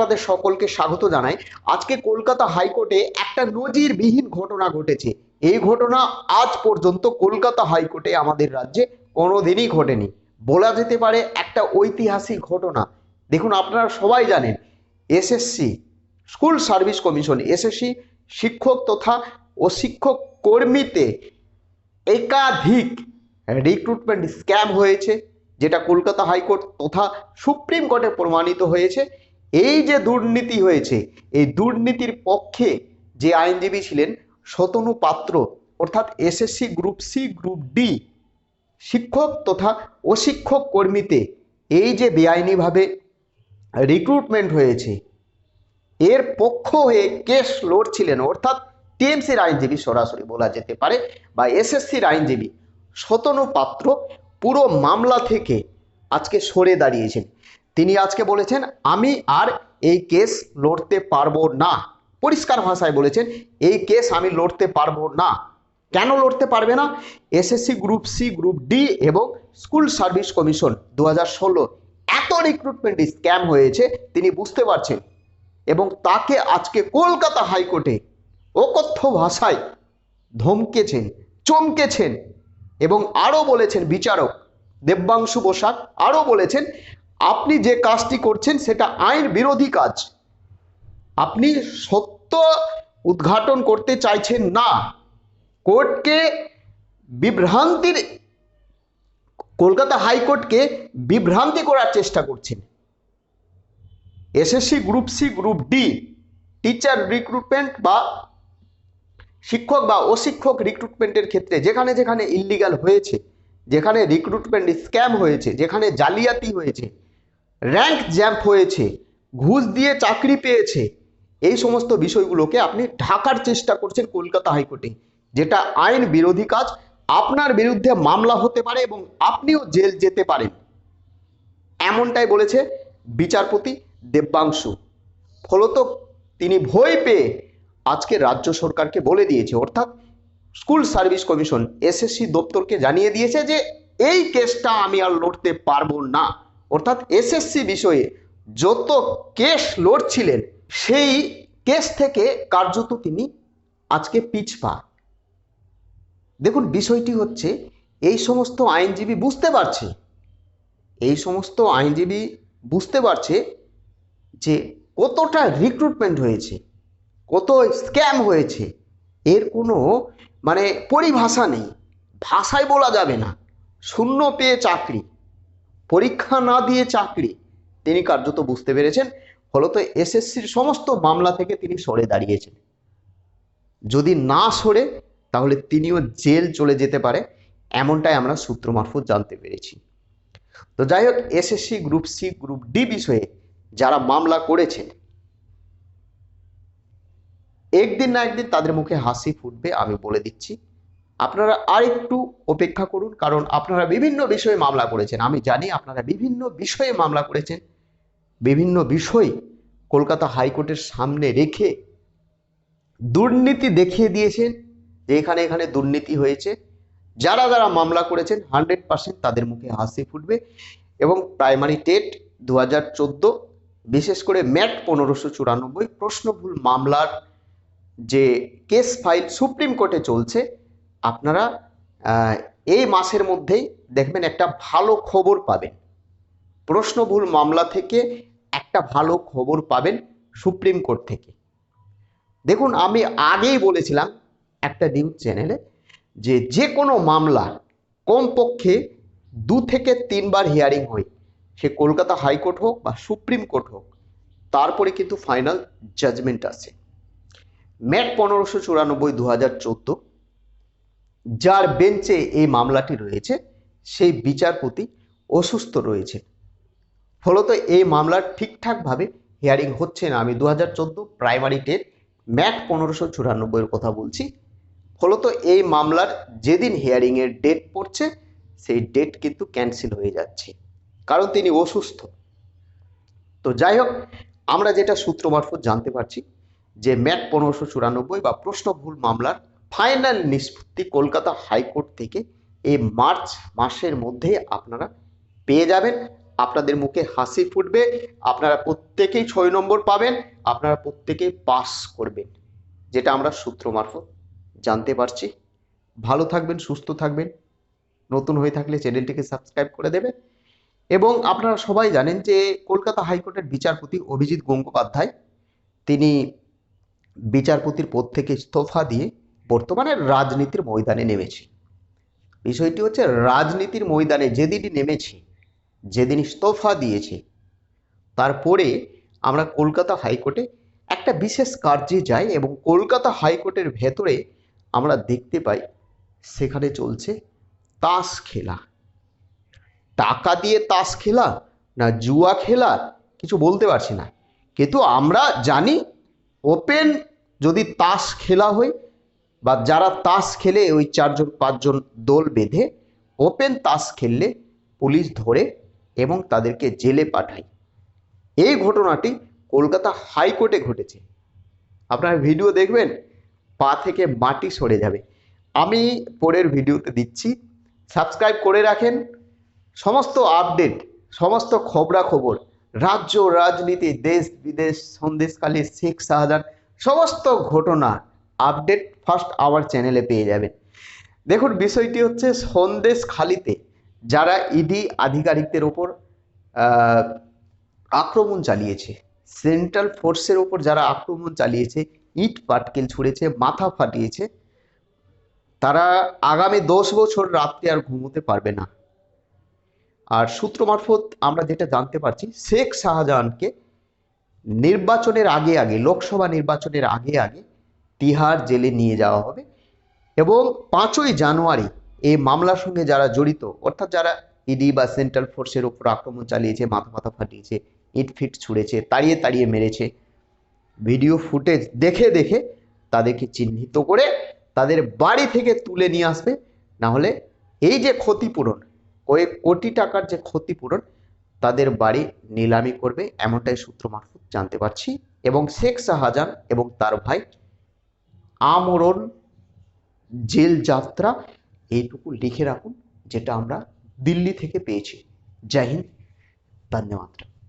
আপনাদের সকলকে স্বাগত জানাই। আজকে কলকাতা হাইকোর্টে একটা নজিরবিহীন ঘটনা ঘটেছে। এই ঘটনা আজ পর্যন্ত কলকাতা হাইকোর্টে আমাদের রাজ্যে কোনোদিনই ঘটেনি। বলা যেতে পারে একটা ঐতিহাসিক ঘটনা। দেখুন, আপনারা সবাই জানেন, SSC, school service commission, SSC শিক্ষক তথা ও শিক্ষক কর্মীতে একাধিক রিক্রুটমেন্ট স্ক্যাম হয়েছে, যেটা কলকাতা হাইকোর্ট তথা সুপ্রিম কোর্টে প্রমাণিত হয়েছে। এই যে দুর্নীতি হয়েছে, এই দুর্নীতির পক্ষে যে আইনজীবী ছিলেন শতনু পাত্র, অর্থাৎ SSC group C group D শিক্ষক তথা অশিক্ষক কর্মীতে এই যে বেআইনিভাবে রিক্রুটমেন্ট হয়েছে, এর পক্ষ হয়ে কেস লড়ছিলেন, অর্থাৎ টিএমসির আইনজীবী সরাসরি বলা যেতে পারে বা এসএসসির আইনজীবী শতনু পাত্র পুরো মামলা থেকে আজকে সরে দাঁড়িয়েছেন। তিনি আজকে বলেছেন, আমি আর এই কেস লড়তে পারব না। পরিষ্কার ভাষায় বলেছেন, এই কেস আমি লড়তে পারব না। কেন লড়তে পারবে না? SSC group C group D এবং স্কুল সার্ভিস কমিশন দু এত রিক্রুটমেন্ট স্ক্যাম হয়েছে, তিনি বুঝতে পারছেন এবং তাকে আজকে কলকাতা হাইকোর্টে অকথ্য ভাষায় ধমকেছেন, চমকেছেন এবং আরও বলেছেন বিচারক দেব্যাংশু বসাক, আরও বলেছেন আপনি যে কাজটি করছেন সেটা আইন বিরোধী কাজ। আপনি সত্য উদ্ঘাটন করতে চাইছেন না, কোর্টকে বিভ্রান্তির, কলকাতা হাইকোর্টকে বিভ্রান্তি করার চেষ্টা করছেন। SSC group C, group D, teacher recruitment বা শিক্ষক বা অশিক্ষক রিক্রুটমেন্টের ক্ষেত্রে যেখানে যেখানে ইল্লিগাল হয়েছে, যেখানে রিক্রুটমেন্ট স্ক্যাম হয়েছে, যেখানে জালিয়াতি হয়েছে র্যাঙ্ক জ্যাম্প হয়েছে, ঘুষ দিয়ে চাকরি পেয়েছে, এই সমস্ত বিষয়গুলোকে আপনি ঢাকার চেষ্টা করছেন কলকাতা হাইকোর্টে, যেটা আইন বিরোধী কাজ, আপনার বিরুদ্ধে মামলা হতে পারে এবং আপনিও জেল যেতে পারেন। এমনটাই বলেছে বিচারপতি দেব্যাংশু ফলত তিনি ভয় পেয়ে আজকে রাজ্য সরকারকে বলে দিয়েছে, অর্থাৎ স্কুল সার্ভিস কমিশন, এসএসসি দপ্তরকে জানিয়ে দিয়েছে যে, এই কেসটা আমি আর লড়তে পারব না। অর্থাৎ এসএসসি বিষয়ে যত কেস লড়ছিলেন, সেই কেস থেকে কার্যত তিনি আজকে পিছপা দেখুন, বিষয়টি হচ্ছে, এই সমস্ত আইনজীবী বুঝতে পারছে, এই সমস্ত আইনজীবী বুঝতে পারছে যে কতটা রিক্রুটমেন্ট হয়েছে, কত স্ক্যাম হয়েছে। এর কোনো মানে পরিভাষা নেই, ভাষায় বলা যাবে না, শূন্য পেয়ে চাকরি। পরীক্ষা না দিয়ে চাকরি। তিনি কার্যত বুঝতে পেরেছেন, ফলত এসএসসির সমস্ত মামলা থেকে তিনি সরে দাঁড়িয়েছেন। যদি না সরে, তাহলে তিনিও জেল চলে যেতে পারে, এমনটাই আমরা সূত্র মারফত জানতে পেরেছি। তো যাই হোক, SSC group C, group D বিষয়ে যারা মামলা করেছেন, একদিন না একদিন তাদের মুখে হাসি ফুটবে আমি বলে দিচ্ছি। আপনারা আর একটু অপেক্ষা করুন, কারণ আপনারা বিভিন্ন বিষয়ে মামলা করেছেন। আমি জানি আপনারা বিভিন্ন বিষয়ে মামলা করেছেন। বিভিন্ন বিষয় কলকাতা হাইকোর্টের সামনে রেখে দুর্নীতি দেখিয়ে দিয়েছেন, যে এখানে এখানে দুর্নীতি হয়েছে। যারা যারা মামলা করেছেন, হান্ড্রেড পার্সেন্ট তাদের মুখে হাসি ফুটবে। এবং প্রাইমারি টেট দু হাজার চোদ্দ, বিশেষ করে ম্যাট পনেরোশো চুরানব্বই, প্রশ্নভুল মামলার যে কেস ফাইল সুপ্রিম কোর্টে চলছে আপনারা এই মাসের মধ্যেই দেখবেন একটা ভালো খবর পাবেন। প্রশ্নভুল মামলা থেকে একটা ভালো খবর পাবেন সুপ্রিম কোর্ট থেকে। দেখুন, আমি আগেই বলেছিলাম একটা নিউজ চ্যানেলে যে যে কোনো মামলা কমপক্ষে দু থেকে তিনবার হিয়ারিং হয়। সে কলকাতা হাইকোর্ট হোক বা সুপ্রিম কোর্ট হোক, তারপরে কিন্তু ফাইনাল জাজমেন্ট আসে। ম্যাট পনেরোশো চুরানব্বই দু হাজার চোদ্দ যার বেঞ্চে এই মামলাটি রয়েছে, সেই বিচারপতি অসুস্থ রয়েছে। ফলত এই মামলার ঠিকঠাকভাবে হিয়ারিং হচ্ছে না। আমি দু হাজার চোদ্দ প্রাইমারি টেট ম্যাট পনেরোশো চুরানব্বইয়ের কথা বলছি। ফলত এই মামলার যেদিন হিয়ারিংয়ের ডেট পড়ছে, সেই ডেট কিন্তু ক্যান্সেল হয়ে যাচ্ছে। কারণ তিনি অসুস্থ। তো যাই হোক, আমরা যেটা সূত্র মারফত জানতে পারছি যে ম্যাট পনেরোশো চুরানব্বই বা প্রশ্ন ভুল মামলার ফাইনাল নিষ্পত্তি কলকাতা হাইকোর্ট থেকে এই মার্চ মাসের মধ্যে আপনারা পেয়ে যাবেন। আপনাদের মুখে হাসি ফুটবে, আপনারা প্রত্যেকেই ছয় নম্বর পাবেন, আপনারা প্রত্যেকেই পাস করবেন। যেটা আমরা সূত্র মারফত জানতে পারছি। ভালো থাকবেন, সুস্থ থাকবেন। নতুন হয়ে থাকলে চ্যানেলটিকে সাবস্ক্রাইব করে দেবেন। এবং আপনারা সবাই জানেন যে কলকাতা হাইকোর্টের বিচারপতি অভিজিৎ গঙ্গোপাধ্যায়, তিনি বিচারপতির পদ থেকে ইস্তফা দিয়ে বর্তমানে রাজনীতির ময়দানে নেমেছি। বিষয়টি হচ্ছে রাজনীতির ময়দানে যেদিনই নেমেছি যেদিন ইস্তফা দিয়েছে, তারপরে আমরা কলকাতা হাইকোর্টে একটা বিশেষ কার্যে যাই এবং কলকাতা হাইকোর্টের ভেতরে আমরা দেখতে পাই, সেখানে চলছে তাস খেলা। টাকা দিয়ে তাস খেলা না জুয়া খেলা, কিছু বলতে পারছি না। কিন্তু আমরা জানি, ওপেন যদি তাস খেলা হয় বা যারা তাস খেলে ওই চারজন, পাঁচজন দোল বেঁধে ওপেন তাস খেললে পুলিশ ধরে এবং তাদেরকে জেলে পাঠায়। এই ঘটনাটি কলকাতা হাইকোর্টে ঘটেছে। আপনারা ভিডিও দেখবেন, পা থেকে মাটি সরে যাবে। আমি পরের ভিডিওতে দিচ্ছি। সাবস্ক্রাইব করে রাখেন। সমস্ত আপডেট সমস্ত খবরাখবর, রাজ্য, রাজনীতি, দেশ, বিদেশ সন্দেশকালী শেখ শাহজাহান, সমস্ত ঘটনা আপডেট ফার্স্ট আওয়ার চ্যানেলে পেয়ে যাবেন। দেখুন, বিষয়টি হচ্ছে সন্দেশ খালিতে যারা ইডি আধিকারিকদের ওপর আক্রমণ চালিয়েছে সেন্ট্রাল ফোর্সের ওপর যারা আক্রমণ চালিয়েছে, ইট পাটকেল ছুঁড়েছে, মাথা ফাটিয়েছে, তারা আগামী দশ বছর রাত্রে আর ঘুমোতে পারবে না। আর সূত্র মারফত আমরা যেটা জানতে পারছি, শেখ শাহজাহানকে নির্বাচনের আগে আগে, লোকসভা নির্বাচনের আগে আগে তিহার জেলে নিয়ে যাওয়া হবে। এবং পাঁচই জানুয়ারি এই মামলার সঙ্গে যারা জড়িত, অর্থাৎ যারা ইডি বা সেন্ট্রাল ফোর্সের উপর আক্রমণ চালিয়েছে, মাথা মাথা ফাটিয়েছে, ইট ফিট ছুঁড়েছে, তাড়িয়ে তাড়িয়ে মেরেছে, ভিডিও ফুটেজ দেখে দেখে তাদেরকে চিহ্নিত করে তাদের বাড়ি থেকে তুলে নিয়ে আসবে। না হলে এই যে ক্ষতিপূরণ, কয়েক কোটি টাকার যে ক্ষতিপূরণ, তাদের বাড়ি নিলামি করবে, এমনটাই সূত্র মারফত জানতে পারছি। এবং শেখ শাহজাহান এবং তার ভাই আমরণ জেল যাত্রা এইটুকু লিখে রাখুন যেটা আমরা দিল্লি থেকে পেয়েছি। জয় হিন্দ ধন্যবাদ।